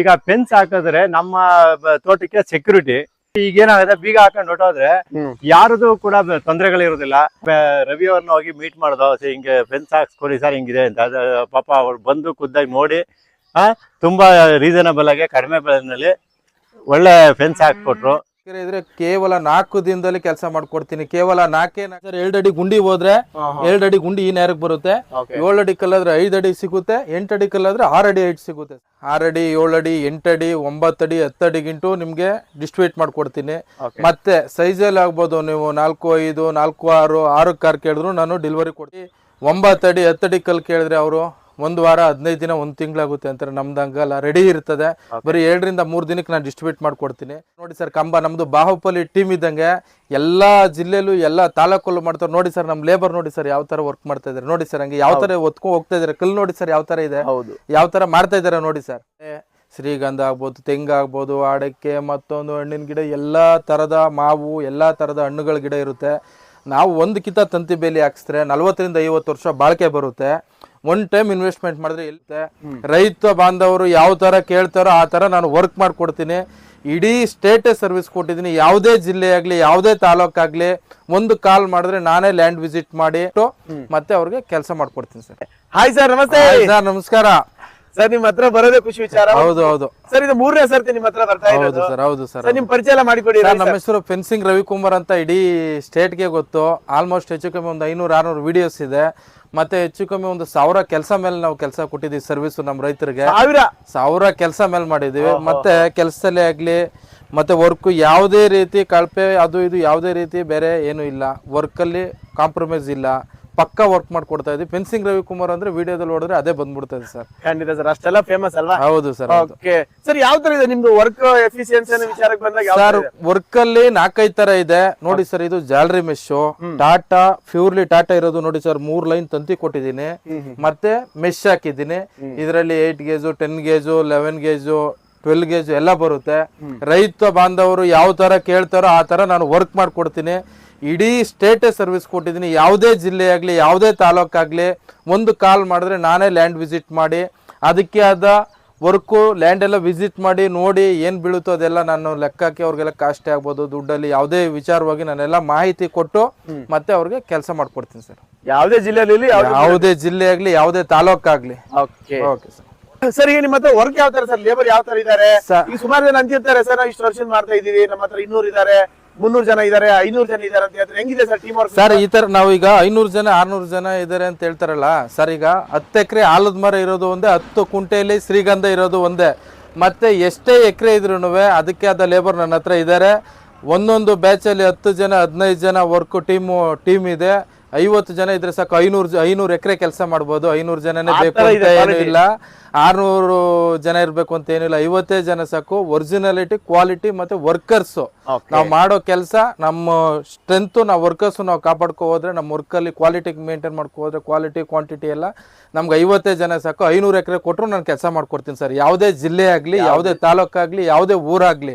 ಈಗ ಫೆನ್ಸ್ ಹಾಕಿದ್ರೆ ನಮ್ಮ ತೋಟಕ್ಕೆ ಸೆಕ್ಯೂರಿಟಿ ಈಗ ಏನಾಗುತ್ತೆ ಬೀಗ ಹಾಕೊಂಡು ಹೊಟ್ಟೋದ್ರೆ. ಯಾರದು ಕೂಡ ತೊಂದರೆಗಳಿರೋದಿಲ್ಲ. ರವಿ ಅವ್ರನ್ನ ಹೋಗಿ ಮೀಟ್ ಮಾಡ್ದೋ ಹಿಂಗೆ ಫೆನ್ಸ್ ಹಾಕ್ಸ್ಕೊಡಿ ಸರ್ ಹಿಂಗಿದೆ ಅಂತ. ಪಾಪ ಅವ್ರು ಬಂದು ಖುದ್ದಾಗಿ ನೋಡಿ ಆ ತುಂಬಾ ರೀಸನಬಲ್ ಆಗಿ ಕಡಿಮೆ ಬೆಲೆನಲ್ಲಿ ಒಳ್ಳೆ ಫೆನ್ಸ್ ಹಾಕ್ಕೊಟ್ರು. ಇದ್ರೆ ಕೇವಲ ನಾಲ್ಕು ದಿನದಲ್ಲಿ ಕೆಲಸ ಮಾಡ್ಕೊಡ್ತೀನಿ. ಕೇವಲ ನಾಲ್ಕೇ ಎರಡು ಅಡಿ ಗುಂಡಿ ಹೋದ್ರೆ ಎರಡು ಅಡಿ ಗುಂಡಿ ಈ ನೇರಕ್ಕೆ ಬರುತ್ತೆ. ಏಳು ಅಡಿ ಕಲ್ಲಾದ್ರೆ ಐದು ಅಡಿ ಸಿಗುತ್ತೆ ಎಂಟು ಅಡಿ ಕಲ್ಲಾದ್ರೆ ಆರು ಅಡಿ ಹೈಟ್ ಸಿಗುತ್ತೆ. ಆರು ಅಡಿ ಏಳು ಅಡಿ ಎಂಟು ಅಡಿ ಒಂಬತ್ತು ಅಡಿ ಹತ್ತು ಅಡಿಗಿಂಟು ನಿಮ್ಗೆ ಡಿಸ್ಟ್ರಿಬ್ಯೂಟ್ ಮಾಡ್ಕೊಡ್ತೀನಿ. ಮತ್ತೆ ಸೈಜಲ್ಲಿ ಆಗ್ಬೋದು ನೀವು ನಾಲ್ಕು ಐದು ನಾಲ್ಕು ಆರು ಆರು ಕಾರ್ ಕೇಳಿದ್ರು ನಾನು ಡೆಲಿವರಿ ಕೊಡ್ತೀನಿ. ಒಂಬತ್ತಡಿ ಅಡಿ ಹತ್ತು ಅಡಿ ಕಲ್ ಕೇಳಿದ್ರೆ ಅವರು ಒಂದು ವಾರ ಹದಿನೈದು ದಿನ ಒಂದು ತಿಂಗಳಾಗುತ್ತೆ ಅಂತಾರೆ. ನಮ್ದು ಹಂಗಲ್ಲ ರೆಡಿ ಇರ್ತದೆ. ಬರೀ ಎರಡರಿಂದ ಮೂರು ದಿನಕ್ಕೆ ನಾನು ಡಿಸ್ಟ್ರಿಬ್ಯೂಟ್ ಮಾಡಿಕೊಡ್ತೀನಿ. ನೋಡಿ ಸರ್ ಕಂಬ ನಮ್ಮದು ಬಾಹುಬಲಿ ಟೀಮ್ ಇದ್ದಂಗೆ ಎಲ್ಲ ಜಿಲ್ಲೆಲೂ ಎಲ್ಲ ತಾಲೂಕಲ್ಲೂ ಮಾಡ್ತಾರೆ. ನೋಡಿ ಸರ್ ನಮ್ಮ ಲೇಬರ್ ನೋಡಿ ಸರ್ ಯಾವ ಥರ ವರ್ಕ್ ಮಾಡ್ತಾ ಇದ್ದಾರೆ. ನೋಡಿ ಸರ್ ಹಂಗೆ ಯಾವ ಥರ ಒತ್ಕೊಂಡು ಹೋಗ್ತಾ ಇದ್ದಾರೆ. ಕಲ್ಲು ನೋಡಿ ಸರ್ ಯಾವ ಥರ ಇದೆ. ಹೌದು. ಯಾವ ಥರ ಮಾಡ್ತಾ ಇದ್ದಾರೆ ನೋಡಿ ಸರ್. ಶ್ರೀಗಂಧ ಆಗ್ಬೋದು ತೆಂಗು ಆಗ್ಬೋದು ಅಡಕೆ ಮತ್ತೊಂದು ಹಣ್ಣಿನ ಗಿಡ ಎಲ್ಲ ಥರದ ಮಾವು ಎಲ್ಲ ಥರದ ಹಣ್ಣುಗಳ ಗಿಡ ಇರುತ್ತೆ. ನಾವು ಒಂದು ಕಿತ ತಂತಿ ಬೇಲಿ ಹಾಕ್ಸಿದ್ರೆ ನಲ್ವತ್ತರಿಂದ ಐವತ್ತು ವರ್ಷ ಬಾಳಿಕೆ ಬರುತ್ತೆ. ಒನ್ ಟೈಮ್ ಇನ್ವೆಸ್ಟ್ಮೆಂಟ್ ಮಾಡಿದ್ರೆ ಇರುತ್ತೆ ರೈತ ಬಾಂಧವರು ಯಾವ ತರ ಕೇಳ್ತಾರೋ ಆ ತರ ನಾನು ವರ್ಕ್ ಮಾಡ್ಕೊಡ್ತೀನಿ. ಇಡೀ ಸ್ಟೇಟ್ ಸರ್ವಿಸ್ ಕೊಟ್ಟಿದ್ದೀನಿ. ಯಾವುದೇ ಜಿಲ್ಲೆ ಆಗಲಿ ಯಾವುದೇ ತಾಲೂಕಾಗ್ಲಿ ಒಂದು ಕಾಲ್ ಮಾಡಿದ್ರೆ ನಾನೇ ಲ್ಯಾಂಡ್ ವಿಸಿಟ್ ಮಾಡಿ ಮತ್ತೆ ಅವ್ರಿಗೆ ಕೆಲಸ ಮಾಡ್ಕೊಡ್ತೀನಿ ಸರ್. ಹಾಯ್ ಸರ್ ನಮಸ್ತೆ. ಸರ್ ನಮಸ್ಕಾರ. ಸರ್ ನಿಮ್ ಹತ್ರ ಬರೋದೇ ಖುಷಿ ವಿಚಾರ. ಹೌದು ಹೌದು. ಸರ್ ಇದು ಮೂರನೇ ಸರ್ತಿ ನಿಮ್ ಹತ್ರ ಬರ್ತಾ ಹೌದು ಇರೋದು ಸರ್ ಹೌದು ಸರ್ ಸರ್ ನಿಮ್ ಪರಿಚಯ ಎಲ್ಲ ಮಾಡಿಕೊಡಿ ಸರ್ ನಮ್ಮ ಹೆಸರು ಫೆನ್ಸಿಂಗ್ ರವಿಕುಮಾರ್ ಅಂತ ಇಡೀ ಸ್ಟೇಟ್ಗೆ ಗೊತ್ತು. ಆಲ್ಮೋಸ್ಟ್ ಹೆಚ್ಚು ಕಮ್ಮಿ ಒಂದು ಐನೂರು ಆರ್ನೂರು ವಿಡಿಯೋಸ್ ಇದೆ. ಮತ್ತೆ ಹೆಚ್ಚು ಕಮ್ಮಿ ಒಂದು ಸಾವಿರ ಕೆಲಸ ಮೇಲೆ ನಾವು ಕೆಲಸ ಕೊಟ್ಟಿದ್ದೀವಿ ಸರ್ವಿಸ್ ನಮ್ಮ ರೈತರಿಗೆ. ಸಾವಿರ? ಸಾವಿರ ಕೆಲಸ ಮೇಲೆ ಮಾಡಿದ್ದೀವಿ. ಮತ್ತೆ ಕೆಲಸದಲ್ಲೇ ಆಗಲಿ ಮತ್ತೆ ವರ್ಕ್ ಯಾವುದೇ ರೀತಿ ಕಳಪೆ ಅದು ಇದು ಯಾವುದೇ ರೀತಿ ಬೇರೆ ಏನು ಇಲ್ಲ. ವರ್ಕಲ್ಲಿ ಕಾಂಪ್ರಮೈಸ್ ಇಲ್ಲ. ಪಕ್ಕ ವರ್ಕ್ ಮಾಡ್ಕೊಡ್ತಾ ಇದ್ದೀವಿ ಫೆನ್ಸಿಂಗ್ ರವಿಕುಮಾರ್ ಅಂದ್ರೆ ವಿಡಿಯೋದಲ್ಲಿ ನೋಡಿದ್ರೆ ಅದೇ ಬಂದ್ಬಿಡ್ತದೆ ಸರ್. ಖಂಡಿತ ಸರ್ ಅಷ್ಟೆಲ್ಲ ಫೇಮಸ್ ಅಲ್ವಾ? ಹೌದು ಸರ್ ಓಕೆ ಸರ್ ಯಾವ ತರ ಇದೆ ನಿಮ್ದು ವರ್ಕ್ ಎಫಿಷಿಯನ್ಸಿ ಅನ್ನೋ ವಿಚಾರಕ್ಕೆ ಬಂದಾಗ ಸರ್ ವರ್ಕ್ ಅಲ್ಲಿ ನಾಲ್ಕೈದು ತರ ಇದೆ. ನೋಡಿ ಸರ್ ಇದು ಜಾಲರಿ ಮೆಶ್ ಟಾಟಾ ಪ್ಯೂರ್ಲಿ ಟಾಟಾ ಇರೋದು ನೋಡಿ ಸರ್ ಮೂರ್ ಲೈನ್ ತಂತಿ ಕೊಟ್ಟಿದ್ದೀನಿ. ಮತ್ತೆ ಮೆಶ್ ಹಾಕಿದ್ದೀನಿ. ಇದರಲ್ಲಿ eight gauge ten gauge eleven gauge twelve gauge ಎಲ್ಲ ಬರುತ್ತೆ. ರೈತ ಬಾಂಧವರು ಯಾವ ತರ ಕೇಳ್ತಾರೋ ಆ ತರ ನಾನು ವರ್ಕ್ ಮಾಡ್ಕೊಡ್ತೀನಿ. ಇಡೀ ಸ್ಟೇಟೇ ಸರ್ವಿಸ್ ಕೊಟ್ಟಿದ್ದೀನಿ. ಯಾವುದೇ ಜಿಲ್ಲೆ ಆಗ್ಲಿ ಯಾವುದೇ ತಾಲೂಕಾಗಲಿ ಒಂದು ಕಾಲ್ ಮಾಡಿದ್ರೆ ನಾನೇ ಲ್ಯಾಂಡ್ ವಿಸಿಟ್ ಮಾಡಿ ಅದಕ್ಕೆ ಆದ ವರ್ಕು ಲ್ಯಾಂಡ್ ಎಲ್ಲ ವಿಸಿಟ್ ಮಾಡಿ ನೋಡಿ ಏನು ಬೀಳುತ್ತೋ ಅದೆಲ್ಲ ನಾನು ಲೆಕ್ಕಕ್ಕೆ ಅವ್ರಿಗೆಲ್ಲ ಕಾಸ್ಟ್ ಆಗ್ಬೋದು ದುಡ್ಡಲ್ಲಿ ಯಾವುದೇ ವಿಚಾರವಾಗಿ ನಾನೆಲ್ಲ ಮಾಹಿತಿ ಕೊಟ್ಟು ಮತ್ತೆ ಅವ್ರಿಗೆ ಕೆಲಸ ಮಾಡ್ಕೊಡ್ತೀನಿ ಸರ್. ಯಾವುದೇ ಜಿಲ್ಲೆಯಲ್ಲಿ ಯಾವುದೇ ಜಿಲ್ಲೆ ಆಗ್ಲಿ ಯಾವುದೇ ತಾಲೂಕಾಗ್ಲಿ ಓಕೆ ಓಕೆ ಸರ್ ಸರ್ ಈಗ ನಿಮ್ಮ ಹತ್ರ ವರ್ಕ್ ಯಾವ ತರ ಸರ್ ಲೇಬರ್ ಯಾವ ತರ ಇದಾರೆ ಸುಮಾರು ಜನ ಅಂತಿರ್ತಾರೆ ಸರ್ ಇಷ್ಟು ವರ್ಷದಿಂದ ಮಾಡ್ತಾ ಇದೀವಿ ನಮ್ಮ ಹತ್ರ ಇನ್ನೂರು ಇದಾರೆ ಮುನ್ನೂರು ಜನ ಇದಾರೆ, ಐನೂರು ಜನ ಇದಾರೆ ಅಂತ ಹೆಂಗಿದೆ ಸರ್ ಟೀಮ್ ವರ್ಕ್ ಸರ್, ಈ ತರ ನಾವು ಈಗ ಐನೂರು ಜನ, ಆರ್ನೂರು ಜನ ಇದಾರೆ ಅಂತ ಹೇಳ್ತಾರಲ್ಲ, ಸರ್, ಈಗ ಹತ್ತು ಎಕರೆ ಆಲದ ಮರ ಇರೋದು ಒಂದೇ, ಹತ್ತು ಕುಂಟೆಯಲ್ಲಿ ಶ್ರೀಗಂಧ ಇರೋದು ಒಂದೇ. ಮತ್ತೆ ಎಷ್ಟೇ ಎಕರೆ ಇದ್ರೂ ಅದಕ್ಕೆ ಆದ ಲೇಬರ್ ನನ್ನ ಹತ್ರ ಇದ್ದಾರೆ ಒಂದೊಂದು ಬ್ಯಾಚಲ್ಲಿ ಹತ್ತು ಜನ, ಹದಿನೈದು ಜನ ವರ್ಕ್ ಟೀಮು ಟೀಮ್ ಇದೆ. ಐವತ್ತು ಜನ ಇದ್ರೆ ಸಾಕು ಐನೂರು ಐನೂರು ಎಕರೆ ಕೆಲಸ ಮಾಡ್ಬೋದು ಐನೂರು ಜನನೇ ಬೇಕು ಅಂತ ಏನು ಇಲ್ಲ ಆರ್ನೂರು ಜನ ಇರ್ಬೇಕು ಅಂತ ಏನಿಲ್ಲ ಐವತ್ತೇ ಜನ ಸಾಕು ಒರಿಜಿನಾಲಿಟಿ ಕ್ವಾಲಿಟಿ ಮತ್ತೆ ವರ್ಕರ್ಸ್. ನಾವು ಮಾಡೋ ಕೆಲಸ ನಮ್ಮ ಸ್ಟ್ರೆಂತ್ ನಾವು ವರ್ಕರ್ಸ್ ನಾವು ಕಾಪಾಡ್ಕೊ ಹೋದ್ರೆ ನಮ್ಮ ವರ್ಕಲ್ಲಿ ಕ್ವಾಲಿಟಿ ಮೇಂಟೈನ್ ಮಾಡ್ಕೊ ಹೋದ್ರೆ ಕ್ವಾಲಿಟಿ ಕ್ವಾಂಟಿಟಿ ಎಲ್ಲ ನಮ್ಗೆ ಐವತ್ತೇ ಜನ ಸಾಕು ಐನೂರು ಎಕರೆ ಕೊಟ್ಟರು ನಾನು ಕೆಲಸ ಮಾಡ್ಕೊಡ್ತೀನಿ ಸರ್. ಯಾವುದೇ ಜಿಲ್ಲೆ ಆಗಲಿ ಯಾವುದೇ ತಾಲೂಕಾಗ್ಲಿ ಯಾವುದೇ ಊರಾಗ್ಲಿ.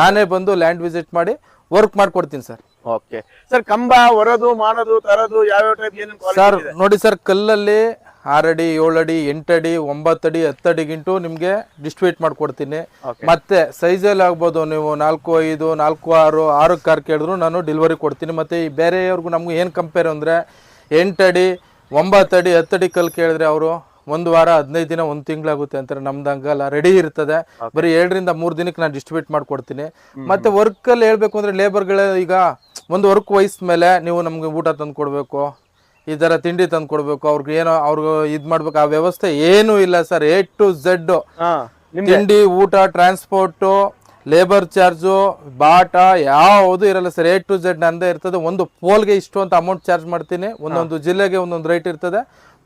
ನಾನೇ ಬಂದು ಲ್ಯಾಂಡ್ ವಿಸಿಟ್ ಮಾಡಿ ವರ್ಕ್ ಮಾಡ್ಕೊಡ್ತೀನಿ ಸರ್. ಓಕೆ. ಸರ್ ಕಂಬ ಹೊರದು ಮಾಡೋದು ತರೋದು ಯಾವ್ಯಾವ ಟೈಪ್ ಏನೇನು ಸರ್ ನೋಡಿ ಸರ್ ಕಲ್ಲಲ್ಲಿ ಆರಡಿ ಏಳಡಿ ಎಂಟಡಿ ಒಂಬತ್ತಡಿ ಹತ್ತಡಿಗಿಂಟು ನಿಮಗೆ ಡಿಸ್ಟ್ರಿಬ್ಯೂಟ್ ಮಾಡ್ಕೊಡ್ತೀನಿ. ಮತ್ತೆ ಸೈಜಲ್ಲಿ ಆಗ್ಬೋದು ನೀವು ನಾಲ್ಕು ಐದು ನಾಲ್ಕು ಆರು ಆರು ಕಾರ್ ಕೇಳಿದ್ರು ನಾನು ಡೆಲಿವರಿ ಕೊಡ್ತೀನಿ. ಮತ್ತೆ ಈ ಬೇರೆಯವ್ರಿಗೂ ನಮ್ಗೆ ಏನು ಕಂಪೇರ್ ಅಂದರೆ ಎಂಟಡಿ ಒಂಬತ್ತಡಿ ಹತ್ತಡಿ ಕಲ್ಲು ಕೇಳಿದ್ರೆ ಅವರು ಒಂದು ವಾರ ಹದಿನೈದು ದಿನ ಒಂದು ತಿಂಗಳಾಗುತ್ತೆ ಅಂತಾರೆ. ನಮ್ದು ಹಂಗಲ್ಲ. ರೆಡಿ ಇರ್ತದೆ. ಬರೀ ಎರಡರಿಂದ ಮೂರು ದಿನಕ್ಕೆ ನಾನು ಡಿಸ್ಟ್ರಿಬ್ಯೂಟ್ ಮಾಡ್ಕೊಡ್ತೀನಿ. ಮತ್ತೆ ವರ್ಕಲ್ಲಿ ಹೇಳ್ಬೇಕು ಅಂದರೆ ಲೇಬರ್ಗಳ ಈಗ ಒಂದು ವರ್ಕ್ ವಯಸ್ಸ ಮೇಲೆ ನೀವು ನಮ್ಗೆ ಊಟ ತಂದು ಕೊಡಬೇಕು ಈ ಥರ ತಿಂಡಿ ತಂದು ಕೊಡಬೇಕು ಅವ್ರಿಗೆ ಏನೋ ಅವ್ರಿಗೆ ಇದು ಮಾಡ್ಬೇಕು. ಆ ವ್ಯವಸ್ಥೆ ಏನೂ ಇಲ್ಲ ಸರ್. ಎ ಟು ಝೆಡ್ ತಿಂಡಿ ಊಟ ಟ್ರಾನ್ಸ್ಪೋರ್ಟು ಲೇಬರ್ ಚಾರ್ಜು ಬಾಟ ಯಾವುದು ಇರಲ್ಲ ಸರ್. ಎ ಟು ಝೆಡ್ ನಂದೇ ಇರ್ತದೆ. ಒಂದು ಪೋಲ್ಗೆ ಇಷ್ಟು ಅಂತ ಅಮೌಂಟ್ ಚಾರ್ಜ್ ಮಾಡ್ತೀನಿ. ಒಂದೊಂದು ಜಿಲ್ಲೆಗೆ ಒಂದೊಂದು ರೇಟ್ ಇರ್ತದೆ.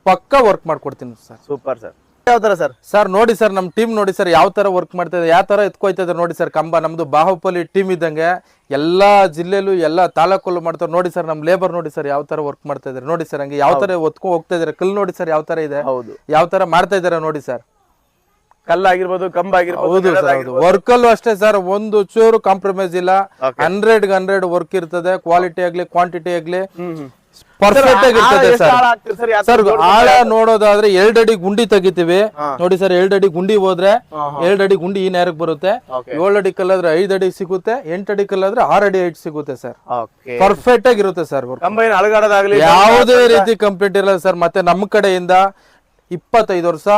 ಪಕ್ಕ ವರ್ಕ್ ಮಾಡ್ಕೊಡ್ತೀನಿ ಸರ್ ಸೂಪರ್ ಸರ್ ಯಾವ ತರ ಸರ್ ಸರ್ ನೋಡಿ ಸರ್ ನಮ್ಮ ಟೀಮ್ ನೋಡಿ ಸರ್ ಯಾವ ತರ ವರ್ಕ್ ಮಾಡ್ತಾ ಇದೆ ಯಾವ ತರ ಎತ್ಕೊಯ್ತಾ ಇದ್ದಾರೆ ನೋಡಿ ಸರ್ ಕಂಬ. ನಮ್ದು ಬಾಹುಬಲಿ ಟೀಮ್ ಇದ್ದಂಗೆ ಎಲ್ಲಾ ಜಿಲ್ಲೆಲೂ ಎಲ್ಲ ತಾಲೂಕಲ್ಲೂ ಮಾಡ್ತಾರೆ. ನೋಡಿ ಸರ್ ನಮ್ ಲೇಬರ್ ನೋಡಿ ಸರ್ ಯಾವ ತರ ವರ್ಕ್ ಮಾಡ್ತಾ ಇದಾರೆ ನೋಡಿ ಸರ್ ಹಂಗೆ ಯಾವ ತರ ಒತ್ಕೊ ಹೋಗ್ತಾ ಇದಾರೆ ಕಲ್ಲು ನೋಡಿ ಸರ್ ಯಾವ ತರ ಇದೆ. ಹೌದು. ಯಾವ ತರ ಮಾಡ್ತಾ ಇದ್ದಾರೆ ನೋಡಿ ಸರ್ ಕಲ್ಲಾಗಿರ್ಬೋದು ಕಂಬ ಆಗಿರ್ಬೋದು ಹೌದು ಸರ್ ಹೌದು. ವರ್ಕ್ ಅಲ್ಲೂ ಅಷ್ಟೇ ಸರ್ ಒಂದು ಚೂರು ಕಾಂಪ್ರಮೈಸ್ ಇಲ್ಲ. ಹಂಡ್ರೆಡ್ ಹಂಡ್ರೆಡ್ ವರ್ಕ್ ಇರ್ತದೆ. ಕ್ವಾಲಿಟಿ ಆಗ್ಲಿ ಕ್ವಾಂಟಿಟಿ ಆಗ್ಲಿ. ಹ್ಮ್ ಹ್ಮ್. ಪರ್ಫೆಕ್ಟ್ ಆಗಿರ್ತದೆ ಸರ್. ಸರ್? ಸರ್ ಆಳ ನೋಡೋದಾದ್ರೆ ಎರಡ್ ಅಡಿ ಗುಂಡಿ ತೆಗಿತೀವಿ. ನೋಡಿ ಸರ್ ಎರಡ್ ಅಡಿ ಗುಂಡಿ ಹೋದ್ರೆ ಎರಡ್ ಅಡಿ ಗುಂಡಿ ಈ ನೇರಕ್ಕೆ ಬರುತ್ತೆ. ಏಳ್ ಅಡಿ ಕಲ್ಲಾದ್ರೆ ಐದ್ ಅಡಿ ಸಿಗುತ್ತೆ ಎಂಟ್ ಅಡಿ ಕಲ್ಲಾದ್ರೆ ಆರ್ ಅಡಿ ಐಟ್ ಸಿಗುತ್ತೆ ಸರ್. ಪರ್ಫೆಕ್ಟ್ ಆಗಿರುತ್ತೆ ಸರ್ ಯಾವುದೇ ರೀತಿ ಕಂಪ್ಲೀಟ್ ಇರಲ್ಲ ಸರ್ ಮತ್ತೆ ನಮ್ಮ ಕಡೆಯಿಂದ ಇಪ್ಪತ್ತೈದು ವರ್ಷ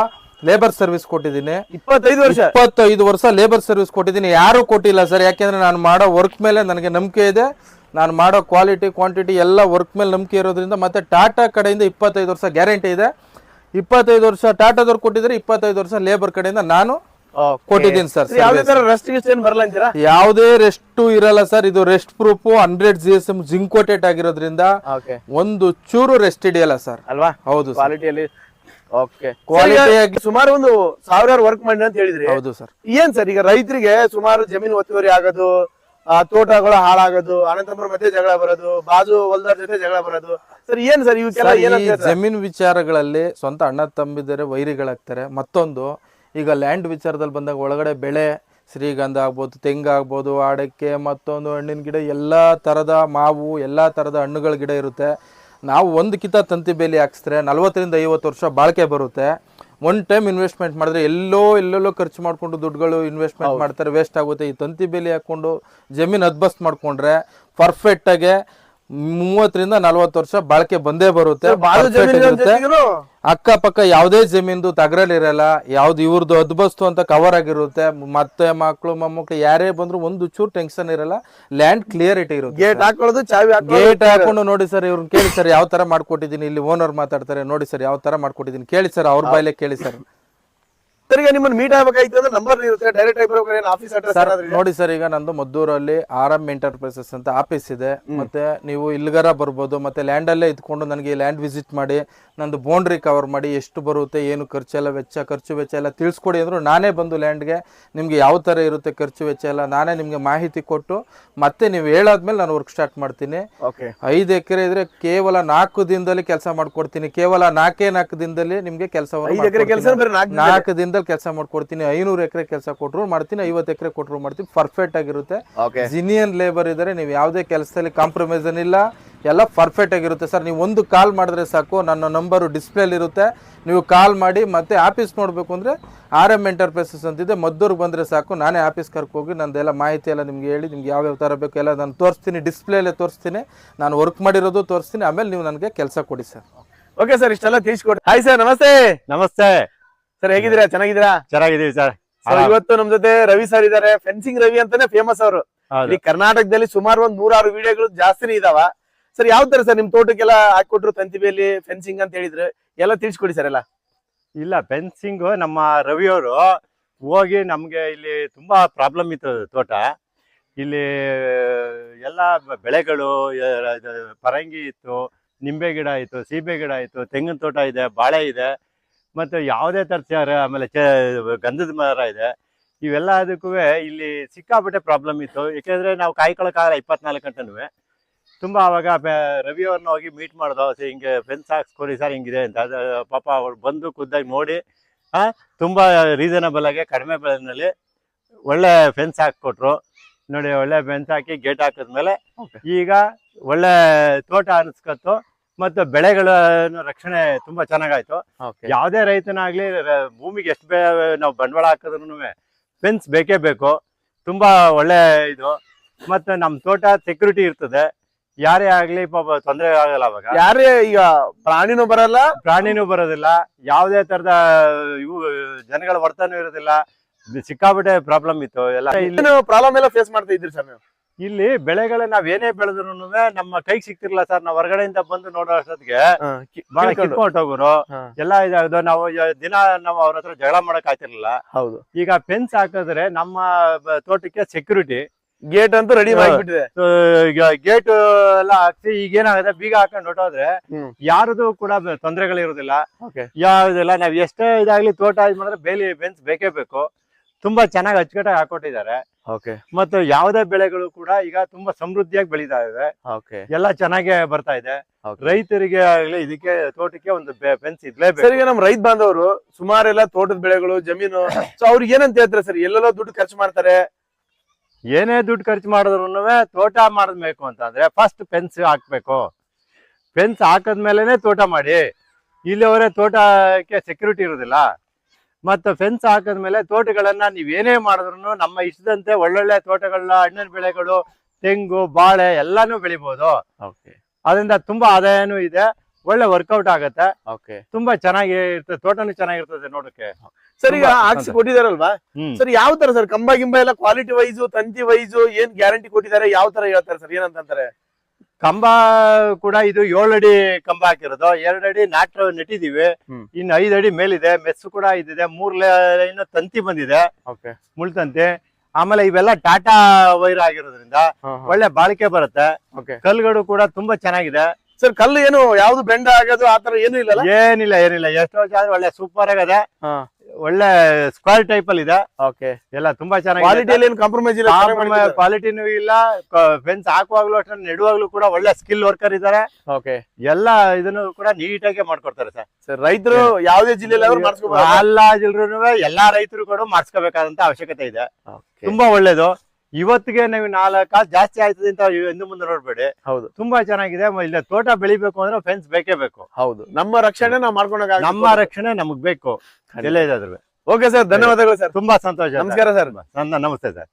ಲೇಬರ್ ಸರ್ವಿಸ್ ಕೊಟ್ಟಿದ್ದೀನಿ. ಇಪ್ಪತ್ತೈದು ವರ್ಷ? ಇಪ್ಪತ್ತೈದು ವರ್ಷ ಲೇಬರ್ ಸರ್ವಿಸ್ ಕೊಟ್ಟಿದ್ದೀನಿ. ಯಾರು ಕೊಟ್ಟಿಲ್ಲ ಸರ್ ಯಾಕೆಂದ್ರೆ ನಾನು ಮಾಡೋ ವರ್ಕ್ ಮೇಲೆ ನನಗೆ ನಂಬಿಕೆ ಇದೆ. ನಾನು ಮಾಡೋ ಕ್ವಾಲಿಟಿ ಕ್ವಾಂಟಿಟಿ ಎಲ್ಲ ವರ್ಕ್ ಮೇಲೆ ನಂಬಿಕೆ ಇರೋದ್ರಿಂದ ಮತ್ತೆ ಟಾಟಾ ಕಡೆಯಿಂದ ಇಪ್ಪತ್ತೈದು ವರ್ಷ ಗ್ಯಾರಂಟಿ ಇದೆ. ಇಪ್ಪತ್ತೈದು ವರ್ಷ ಟಾಟಾದವ್ರು ಕೊಟ್ಟಿದ್ರೆ ಇಪ್ಪತ್ತೈದು ವರ್ಷ ಲೇಬರ್ ಕಡೆಯಿಂದ ನಾನು ಕೊಟ್ಟಿದ್ದೀನಿ ಸರ್ ಯಾವ್ದೇ ರೆಸ್ಟ್ ಗಿಸ್ಟ್ ಏನ್ ಬರಲ್ಲ ಅಂತೀರಾ? ಯಾವುದೇ ರೆಸ್ಟ್ ಇರಲ್ಲ ಸರ್ ಇದು rest proof hundred G S M zinc coated ಆಗಿರೋದ್ರಿಂದ ಓಕೆ ಒಂದು ಚೂರು ರೆಸ್ಟ್ ಇಡಿಯಲ್ಲ ಸರ್ ಅಲ್ವಾ? ಹೌದು ಸರ್ ಕ್ವಾಲಿಟಿಯಲ್ಲಿ ಓಕೆ ಸುಮಾರು ಒಂದು ಸಾವಿರಾರು ವರ್ಕ್ ಮಾಡಿ ಅಂತ ಹೇಳಿದ್ರಿ. ಹೌದು ಸರ್ ಏನ್ ಸರ್ ಈಗ ರೈತರಿಗೆ ಸುಮಾರು ಜಮೀನು ಒತ್ತುವರಿ ಆಗೋದು ತೋಟಗಳು ಹಾಳಾಗೋದು ಅನಂತಪುರ ಮತ್ತೆ ಜಗಳ ಬರೋದು ಬಾಜು ಹೊಲ್ದಾರ್ ಜೊತೆ ಜಗಳ ಬರೋದು. ಸರ್ ಏನ್ ಸರ್ ಇವಕ್ಕೆಲ್ಲ ಈ ಜಮೀನ್ ವಿಚಾರಗಳಲ್ಲಿ ಸ್ವಂತ ಅಣ್ಣ ತಂಬಿದರೆ ವೈರಿಗಳಾಗ್ತಾರೆ. ಮತ್ತೊಂದು ಈಗ ಲ್ಯಾಂಡ್ ವಿಚಾರದಲ್ಲಿ ಬಂದಾಗ ಒಳಗಡೆ ಬೆಳೆ ಶ್ರೀಗಂಧ ಆಗ್ಬೋದು ತೆಂಗಾಗ್ಬೋದು ಅಡಕೆ ಮತ್ತೊಂದು ಹಣ್ಣಿನ ಗಿಡ ಎಲ್ಲ ತರದ ಮಾವು ಎಲ್ಲ ಥರದ ಹಣ್ಣುಗಳ ಗಿಡ ಇರುತ್ತೆ. ನಾವು ಒಂದು ಕಿತ ತಂತಿ ಬೇಲಿ ಹಾಕ್ಸಿದ್ರೆ ನಲ್ವತ್ತರಿಂದ ಐವತ್ತು ವರ್ಷ ಬಾಳಿಕೆ ಬರುತ್ತೆ. ಒನ್ ಟೈಮ್ ಇನ್ವೆಸ್ಟ್ಮೆಂಟ್ ಮಾಡಿದ್ರೆ ಎಲ್ಲೋ ಎಲ್ಲೆಲ್ಲೋ ಖರ್ಚು ಮಾಡಿಕೊಂಡು ದುಡ್ಡುಗಳು ಇನ್ವೆಸ್ಟ್ಮೆಂಟ್ ಮಾಡ್ತಾರೆ ವೇಸ್ಟ್ ಆಗುತ್ತೆ. ಈ ತಂತಿ ಬೇಲಿ ಹಾಕೊಂಡು ಜಮೀನು ಅದ್ಬಸ್ತ್ ಮಾಡಿಕೊಂಡ್ರೆ ಪರ್ಫೆಕ್ಟಾಗೆ ಮೂವತ್ತರಿಂದ ನಲ್ವತ್ತು ವರ್ಷ ಬಾಳಿಕೆ ಬಂದೇ ಬರುತ್ತೆ ಜಮೀನು ಅಕ್ಕಪಕ್ಕ ಯಾವುದೇ ಜಮೀನ್ದು ತಗರಲಿರಲ್ಲ ಯಾವ್ದು ಇವ್ರದ್ದು ಅದ್ಬಸ್ತು ಅಂತ ಕವರ್ ಆಗಿರುತ್ತೆ ಮತ್ತೆ ಮಕ್ಕಳು ಮೊಮ್ಮಕ್ಕಳು ಯಾರೇ ಬಂದ್ರು ಒಂದು ಚೂರು ಟೆನ್ಷನ್ ಇರಲ್ಲ ಲ್ಯಾಂಡ್ ಕ್ಲಿಯರಿಟಿ ಇರುತ್ತೆ ಗೇಟ್ ಹಾಕೊಳ್ಳೋದು ಚಾವಿ ಗೇಟ್ ಹಾಕೊಂಡು ನೋಡಿ ಸರ್ ಇವ್ರನ್ನ ಕೇಳಿ ಸರ್ ಯಾವ ತರ ಮಾಡ್ಕೊಟ್ಟಿದ್ದೀನಿ ಇಲ್ಲಿ ಓನರ್ ಮಾತಾಡ್ತಾರೆ ನೋಡಿ ಸರ್ ಯಾವ ತರ ಮಾಡ್ಕೊಟ್ಟಿದ್ದೀನಿ ಕೇಳಿ ಸರ್ ಅವ್ರ ಬಾಯಲ್ಲೇ ಕೇಳಿ ಸರ್. ಸರ್ ಈಗ ನಿಮ್ಮನ್ನ ಮೀಟ್ ಆಗಬೇಕಾಯ್ತು ಅಂದ್ರೆ ನಂಬರ್ ಇರುತ್ತೆ ಡೈರೆಕ್ಟ್ ಆಗಿ ಬರ್ಬೇಕಾದ್ರೆ ಏನ್ ಆಫೀಸ್ ಅಡ್ರೆಸ್ ಸರ್ ನೋಡಿ ಸರ್ ಈಗ ನಂದು ಮದ್ದೂರಲ್ಲಿ ಆರ್ ಎಂ ಎಂಟರ್ಪ್ರೈಸಸ್ ಅಂತ ಆಫೀಸ್ ಇದೆ. ಮತ್ತೆ ನೀವು ಇಲ್ಗರ ಬರ್ಬೋದು ಮತ್ತೆ ಲ್ಯಾಂಡ್ ಅಲ್ಲೇ ಇದ್ಕೊಂಡು ನನಗೆ ಲ್ಯಾಂಡ್ ವಿಸಿಟ್ ಮಾಡಿ ನಂದು ಬೌಂಡ್ರಿ ಕವರ್ ಮಾಡಿ ಎಷ್ಟು ಬರುತ್ತೆ ಏನು ಖರ್ಚೆಲ್ಲ ವೆಚ್ಚ ಖರ್ಚು ವೆಚ್ಚ ಎಲ್ಲ ತಿಳಿಸ್ಕೊಡಿ ಅಂದ್ರು ನಾನೇ ಬಂದು ಲ್ಯಾಂಡ್ಗೆ ನಿಮಗೆ ಯಾವ ತರ ಇರುತ್ತೆ ಖರ್ಚು ವೆಚ್ಚ ಎಲ್ಲ ನಾನೇ ನಿಮಗೆ ಮಾಹಿತಿ ಕೊಟ್ಟು ಮತ್ತೆ ನೀವು ಹೇಳಾದ್ಮೇಲೆ ನಾನು ವರ್ಕ್ ಸ್ಟಾರ್ಟ್ ಮಾಡ್ತೀನಿ. ಓಕೆ ಐದು ಎಕರೆ ಇದ್ರೆ ಕೇವಲ ನಾಲ್ಕು ದಿನದಲ್ಲಿ ಕೆಲಸ ಮಾಡ್ಕೊಡ್ತೀನಿ. ಕೇವಲ ನಾಲ್ಕೇ ನಾಲ್ಕು ದಿನದಲ್ಲಿ ನಿಮಗೆ ಐದು ಎಕರೆ ಕೆಲಸ ಕೆಲಸ ಬರೀ ನಾಲ್ಕು ದಿನದಲ್ಲಿ ಕೆಲಸ ಮಾಡ್ಕೊಡ್ತೀನಿ. ಐನೂರು ಎಕರೆ ಕೆಲಸ ಕೊಟ್ಟರು ಮಾಡ್ತೀನಿ ಐವತ್ತು ಎಕರೆ ಕೊಟ್ಟರು ಮಾಡ್ತೀನಿ. ಪರ್ಫೆಕ್ಟ್ ಆಗಿರುತ್ತೆ. ಜಿನಿಯನ್ ಲೇಬರ್ ಇದ್ದಾರೆ ನೀವು ಯಾವುದೇ ಕೆಲಸದಲ್ಲಿ ಕಾಂಪ್ರಮೈಸನ್ ಇಲ್ಲ ಎಲ್ಲ ಪರ್ಫೆಕ್ಟ್ ಆಗಿರುತ್ತೆ ಸರ್. ನೀವು ಒಂದು ಕಾಲ್ ಮಾಡಿದ್ರೆ ಸಾಕು ನನ್ನ ನಂಬರು ಡಿಸ್ಪ್ಲೇಲಿ ಇರುತ್ತೆ. ನೀವು ಕಾಲ್ ಮಾಡಿ ಮತ್ತೆ ಆಫೀಸ್ ನೋಡಬೇಕು ಅಂದರೆ ಆರ್ ಎಂ ಎಂಟರ್ಪ್ರೈಸಸ್ ಅಂತಿದೆ. ಮದ್ದೂರಿಗೆ ಬಂದರೆ ಸಾಕು ನಾನೇ ಆಫೀಸ್ ಕರ್ಕೋಗಿ ನಂದೆಲ್ಲ ಮಾಹಿತಿ ಎಲ್ಲ ನಿಮ್ಗೆ ಹೇಳಿ ನಿಮ್ಗೆ ಯಾವ್ಯಾವ ಥರ ಬೇಕು ಎಲ್ಲ ನಾನು ತೋರಿಸ್ತೀನಿ ಡಿಸ್ಪ್ಲೇಲೆ ತೋರಿಸ್ತೀನಿ. ನಾನು ವರ್ಕ್ ಮಾಡಿರೋದು ತೋರಿಸ್ತೀನಿ ಆಮೇಲೆ ನೀವು ನನಗೆ ಕೆಲಸ ಕೊಡಿ ಸರ್. ಓಕೆ ಸರ್ ಇಷ್ಟೆಲ್ಲ ತಿಳಿಸ್ಕೊಡಿ. ಹಾಯ್ ಸರ್ ನಮಸ್ತೆ. ನಮಸ್ತೆ. ಸರ್ ಹೇಗಿದ್ದೀರಾ? ಚೆನ್ನಾಗಿದ್ದೀರಾ? ಚೆನ್ನಾಗಿದ್ದೀವಿ ಸರ್ ಇವತ್ತು ನಮ್ ಜೊತೆ ರವಿ ಸರ್ ಇದಾರೆ. ಫೆನ್ಸಿಂಗ್ ರವಿ ಅಂತಾನೆ ಫೇಮಸ್ ಅವರು. ಕರ್ನಾಟಕದಲ್ಲಿ ಸುಮಾರು ಒಂದ್ ನೂರಾರು ವಿಡಿಯೋಗಳು ಜಾಸ್ತಿನೇ ಇದಾವ. ಸರ್ ಯಾವ ತರ ಸರ್ ನಿಮ್ ತೋಟಕ್ಕೆಲ್ಲ ಹಾಕೊಟ್ರು ತಂತಿಬೇಲಿ ಫೆನ್ಸಿಂಗ್ ಅಂತ ಹೇಳಿದ್ರು? ಎಲ್ಲ ತಿಳಿಸ್ಕೊಡಿ ಸರ್ ಎಲ್ಲ. ಇಲ್ಲ ಫೆನ್ಸಿಂಗ್ ನಮ್ಮ ರವಿಯವರು ಹೋಗಿ ನಮಗೆ ಇಲ್ಲಿ ತುಂಬಾ ಪ್ರಾಬ್ಲಮ್ ಇತ್ತು ತೋಟ. ಇಲ್ಲಿ, ಎಲ್ಲ ಬೆಳೆಗಳು ಪರಂಗಿ ಇತ್ತು, ನಿಂಬೆ ಗಿಡ ಇತ್ತು, ಸೀಬೆ ಗಿಡ ಇತ್ತು, ತೆಂಗಿನ ತೋಟ ಇದೆ, ಬಾಳೆ ಇದೆ, ಮತ್ತು ಯಾವುದೇ ಥರ ಆಮೇಲೆ ಗಂಧದ ಮರ ಇದೆ. ಇವೆಲ್ಲ ಅದಕ್ಕೂ ಇಲ್ಲಿ ಸಿಕ್ಕಾಪಟ್ಟೆ ಪ್ರಾಬ್ಲಮ್ ಇತ್ತು. ಏಕೆಂದರೆ ನಾವು ಕಾಯ್ಕೊಳ್ಳೋಕ್ಕಾಗಲ್ಲ ಇಪ್ಪತ್ನಾಲ್ಕು ಗಂಟೆನೂ ತುಂಬ ಅವಾಗ ಬೆ- ರವಿಯವ್ರನ್ನ ಹೋಗಿ ಮೀಟ್ ಮಾಡ್ದೋ ಸರ್ ಹಿಂಗೆ ಫೆನ್ಸ್ ಹಾಕ್ಸ್ಕೊಡಿ ಸರ್ ಹಿಂಗಿದೆ ಅಂತ. ಅದು ಪಾಪ ಅವ್ರು ಬಂದು ಖುದ್ದಾಗಿ ನೋಡಿ ಆ, ತುಂಬ ರೀಸನಬಲ್ ಆಗಿ ಕಡಿಮೆ ಬೆಲೆನಲ್ಲಿ ಒಳ್ಳೆ ಫೆನ್ಸ್ ಹಾಕ್ಕೊಟ್ರು. ನೋಡಿ ಒಳ್ಳೆ ಫೆನ್ಸ್ ಹಾಕಿ ಗೇಟ್ ಹಾಕಿದ್ಮೇಲೆ ಈಗ ಒಳ್ಳೆ ತೋಟ ಅನಿಸ್ಕತ್ತು. ಮತ್ತು ಬೆಳೆಗಳ ರಕ್ಷಣೆ ತುಂಬ ಚೆನ್ನಾಗಾಯ್ತು. ಯಾವುದೇ ರೈತನಾಗ್ಲಿ ಭೂಮಿಗೆ ಎಷ್ಟು ಬೇ ನಾವು ಬಂಡವಾಳ ಹಾಕಿದ್ರು ಫೆನ್ಸ್ ಬೇಕೇ ಬೇಕು. ತುಂಬಾ ಒಳ್ಳೆ ಇದು. ಮತ್ತೆ ನಮ್ಮ ತೋಟ ಸೆಕ್ಯೂರಿಟಿ ಇರ್ತದೆ. ಯಾರೇ ಆಗ್ಲಿ ಪಾಪ ತೊಂದರೆ ಆಗಲ್ಲ ಅವಾಗ. ಯಾರೇ ಈಗ ಪ್ರಾಣಿನೂ ಬರಲ್ಲ. ಪ್ರಾಣಿನೂ ಬರೋದಿಲ್ಲ. ಯಾವುದೇ ತರದ ಇವು ಜನಗಳ ವರ್ತನೆ ಇರೋದಿಲ್ಲ. ಸಿಕ್ಕಾಬಿಟ್ಟೆ ಪ್ರಾಬ್ಲಮ್ ಇತ್ತು. ಎಲ್ಲ ಇಲ್ಲಿ ಪ್ರಾಬ್ಲಮ್ ಎಲ್ಲ ಫೇಸ್ ಮಾಡ್ತಾ ಇದ್ರಿ ಸರ್ ನೀವು? ಇಲ್ಲಿ ಬೆಳೆಗಳ ನಾವ್ ಏನೇ ಬೆಳೆದ್ರು ನಮ್ಮ ಕೈಗೆ ಸಿಕ್ತಿರ್ಲಿಲ್ಲ ಸರ್. ನಾವು ಹೊರಗಡೆಯಿಂದ ಬಂದು ನೋಡೋ ಅಷ್ಟೊತ್ತಿಗೆ ಬಹಳ ಕಿತ್ಕೊಂಡು ಹೋಗೋರು. ಎಲ್ಲಾ ಇದಾಗದು. ನಾವು ದಿನ ನಾವು ಅವ್ರ ಹತ್ರ ಜಗಳ ಮಾಡಕ್ ಆಗ್ತಿರ್ಲಿಲ್ಲ. ಹೌದು. ಈಗ ಫೆನ್ಸ್ ಹಾಕಿದ್ರೆ ನಮ್ಮ ತೋಟಕ್ಕೆ ಸೆಕ್ಯೂರಿಟಿ ಗೇಟ್ ಅಂತೂ ರೆಡಿ ಮಾಡಿಬಿಟ್ಟಿದೆ. ಗೇಟ್ ಎಲ್ಲ ಹಾಕ್ಸಿ ಈಗ ಏನಾಗುತ್ತೆ ಬೀಗ ಹಾಕೊಂಡು ಹೊಟ್ಟೋದ್ರೆ. ಯಾರದು ಕೂಡ ತೊಂದರೆಗಳು ತೊಂದರೆಗಳಿರೋದಿಲ್ಲ. ಯಾವ್ದಿಲ್ಲ ನಾವ್ ಎಷ್ಟೇ ಇದಾಗ್ಲಿ ತೋಟ ಇದ್ ಮಾಡಿದ್ರೆ ಬೇಲಿ ಬೆಂಚ್ ಬೇಕೇ ಬೇಕು. ತುಂಬಾ ಚೆನ್ನಾಗಿ ಅಚ್ಚುಕಟ್ಟಾಗಿ ಹಾಕೊಟ್ಟಿದ್ದಾರೆ. ಓಕೆ ಮತ್ತು ಯಾವುದೇ ಬೆಳೆಗಳು ಕೂಡ ಈಗ ತುಂಬಾ ಸಮೃದ್ಧಿಯಾಗಿ ಬೆಳೀತಾ ಇದೆ. ಓಕೆ ಎಲ್ಲ ಚೆನ್ನಾಗಿ ಬರ್ತಾ ಇದೆ. ರೈತರಿಗೆ ಆಗ್ಲಿ ಇದಕ್ಕೆ ತೋಟಕ್ಕೆ ಒಂದು ಬೆಂಚ್ ಇದ್ಲೇಬೇಕು. ಸರ್ ಈಗ ನಮ್ ರೈತ ಬಾಂಧವರು ಸುಮಾರೆಲ್ಲ ತೋಟದ ಬೆಳೆಗಳು ಜಮೀನು ಸೊ ಅವ್ರಿಗೆ ಏನಂತ ಹೇಳ್ತಾರೆ ಸರ್? ಎಲ್ಲೆಲ್ಲೋ ದುಡ್ಡು ಖರ್ಚು ಮಾಡ್ತಾರೆ. ಏನೇ ದುಡ್ಡು ಖರ್ಚು ಮಾಡಿದ್ರು ತೋಟ ಮಾಡಬೇಕು ಅಂತಂದ್ರೆ ಫಸ್ಟ್ ಪೆನ್ಸ್ ಹಾಕ್ಬೇಕು. ಪೆನ್ಸ್ ಹಾಕದ್ಮೇಲೆನೆ ತೋಟ ಮಾಡಿ. ಇಲ್ಲಿವರೆ ತೋಟಕ್ಕೆ ಸೆಕ್ಯೂರಿಟಿ ಇರೋದಿಲ್ಲ. ಮತ್ತು ಫೆನ್ಸ್ ಹಾಕಿದ್ಮೇಲೆ ತೋಟಗಳನ್ನ ನೀವು ಏನೇ ಮಾಡಿದ್ರು ನಮ್ಮ ಇಷ್ಟದಂತೆ ಒಳ್ಳೊಳ್ಳೆ ತೋಟಗಳನ್ನ ಹಣ್ಣಿನ ಬೆಳೆಗಳು ತೆಂಗು ಬಾಳೆ ಎಲ್ಲಾನು ಬೆಳಿಬಹುದು ಓಕೆ ಅದರಿಂದ ತುಂಬಾ ಆದಾಯನೂ ಇದೆ. ಒಳ್ಳೆ ವರ್ಕೌಟ್ ಆಗತ್ತೆ. ಓಕೆ ತುಂಬಾ ಚೆನ್ನಾಗಿ ಇರ್ತದೆ ತೋಟನು ಚೆನ್ನಾಗಿರ್ತದೆ ನೋಡಕ್ಕೆ ಸರ್ ಈಗ ಹಾಕ್ಸಿ. ಕೊಟ್ಟಿದಾರಲ್ವಾ ಸರ್ ಯಾವ ತರ ಸರ್ ಕಂಬ ಗಿಂಬ ಎಲ್ಲ ಕ್ವಾಲಿಟಿ ವೈಸ್ ತಂತಿ ವೈಸ್ ಏನ್ ಗ್ಯಾರಂಟಿ ಕೊಟ್ಟಿದ್ದಾರೆ ಯಾವ ತರ ಹೇಳ್ತಾರೆ ಸರ್ ಏನಂತಾರೆ ಕಂಬ ಕೂಡ ಇದು ಏಳು ಅಡಿ ಕಂಬ ಹಾಕಿರೋದು. ಎರಡು ಅಡಿ ನಾಟ್ ನೆಟ್ಟಿದೀವಿ ಇನ್ ಇನ್ನು ಐದು ಅಡಿ ಮೇಲಿದೆ. ಮೆಸ್ಸು ಕೂಡ ಇದಿದೆ. ಮೂರ್ ಲೈನ್ ತಂತಿ ಬಂದಿದೆ. ಮುಳ್ ಮುಳ್ತಂತಿ ಆಮೇಲೆ ಇವೆಲ್ಲ ಟಾಟಾ ವೈರ್ ಆಗಿರೋದ್ರಿಂದ ಒಳ್ಳೆ ಬಾಳಿಕೆ ಬರುತ್ತೆ. ಕಲ್ಗಳು ಕೂಡ ತುಂಬಾ ಚೆನ್ನಾಗಿದೆ. ಸರ್ ಕಲ್ಲು ಏನು ಯಾವ್ದು ಬೆಂಡ ಆಗೋದು ಆತರ ಏನು ಇಲ್ಲ ಏನಿಲ್ಲ ಏನಿಲ್ಲ. ಎಷ್ಟೋ ಆದ್ರೆ ಒಳ್ಳೆ ಸೂಪರ್ ಆಗದೆ ಒಳ್ಳೆ ಸ್ಕ್ವೇರ್ ಟೈಪ್ ಅಲ್ಲಿ ಇದೆ. ಓಕೆ ಎಲ್ಲ ತುಂಬಾ ಚೆನ್ನಾಗಿ ಕ್ವಾಲಿಟಿಯಲ್ಲಿ ಏನು ಕಾಂಪ್ರಮೈಸ್ ಇಲ್ಲ ಕ್ವಾಲಿಟಿನೂ ಇಲ್ಲ. ಫೆನ್ಸ್ ಹಾಕುವಾಗ್ಲೂ ಅಷ್ಟೇ ನೆಡುವಾಗ್ಲೂ ಕೂಡ ಒಳ್ಳೆ ಸ್ಕಿಲ್ ವರ್ಕರ್ ಇದಾರೆ. ಓಕೆ ಎಲ್ಲ ಇದನ್ನು ಕೂಡ ನೀಟಾಗಿ ಮಾಡ್ಕೊಡ್ತಾರೆ ಸರ್ ಸರ್ ರೈತರು ಯಾವ್ದೇ ಜಿಲ್ಲೆಯಲ್ಲಿ ಮಾಡಿಸ್ಕೋಬಹುದು ಎಲ್ಲಾ ಜಿಲ್ರು ಎಲ್ಲಾ ರೈತರು ಕೂಡ ಮಾಡಿಸ್ಕೋಬೇಕಾದಂತ ಅವಶ್ಯಕತೆ ಇದೆ. ತುಂಬಾ ಒಳ್ಳೇದು. ಇವತ್ತಿಗೆ ನೀವು ನಾಲ್ಕು ಕಾಸು ಜಾಸ್ತಿ ಆಯ್ತದೆ ಅಂತ ಎಂದು ಮುಂದೆ ನೋಡ್ಬೇಡಿ. ಹೌದು. ತುಂಬಾ ಚೆನ್ನಾಗಿದೆ. ಇಲ್ಲ ತೋಟ ಬೆಳಿಬೇಕು ಅಂದ್ರೆ ಫೆನ್ಸ್ ಬೇಕೇ ಬೇಕು. ಹೌದು. ನಮ್ಮ ರಕ್ಷಣೆ ನಾವು ಮಾಡ್ಕೊಂಡಾಗ ನಮ್ಮ ರಕ್ಷಣೆ ನಮಗ್ ಬೇಕು. ಎಲ್ಲ ಇದಾದ್ರು. ಓಕೆ ಸರ್ ಧನ್ಯವಾದಗಳು ಸರ್. ತುಂಬಾ ಸಂತೋಷ ನಮಸ್ಕಾರ ಸರ್. ನನ್ನ ನಮಸ್ತೆ ಸರ್.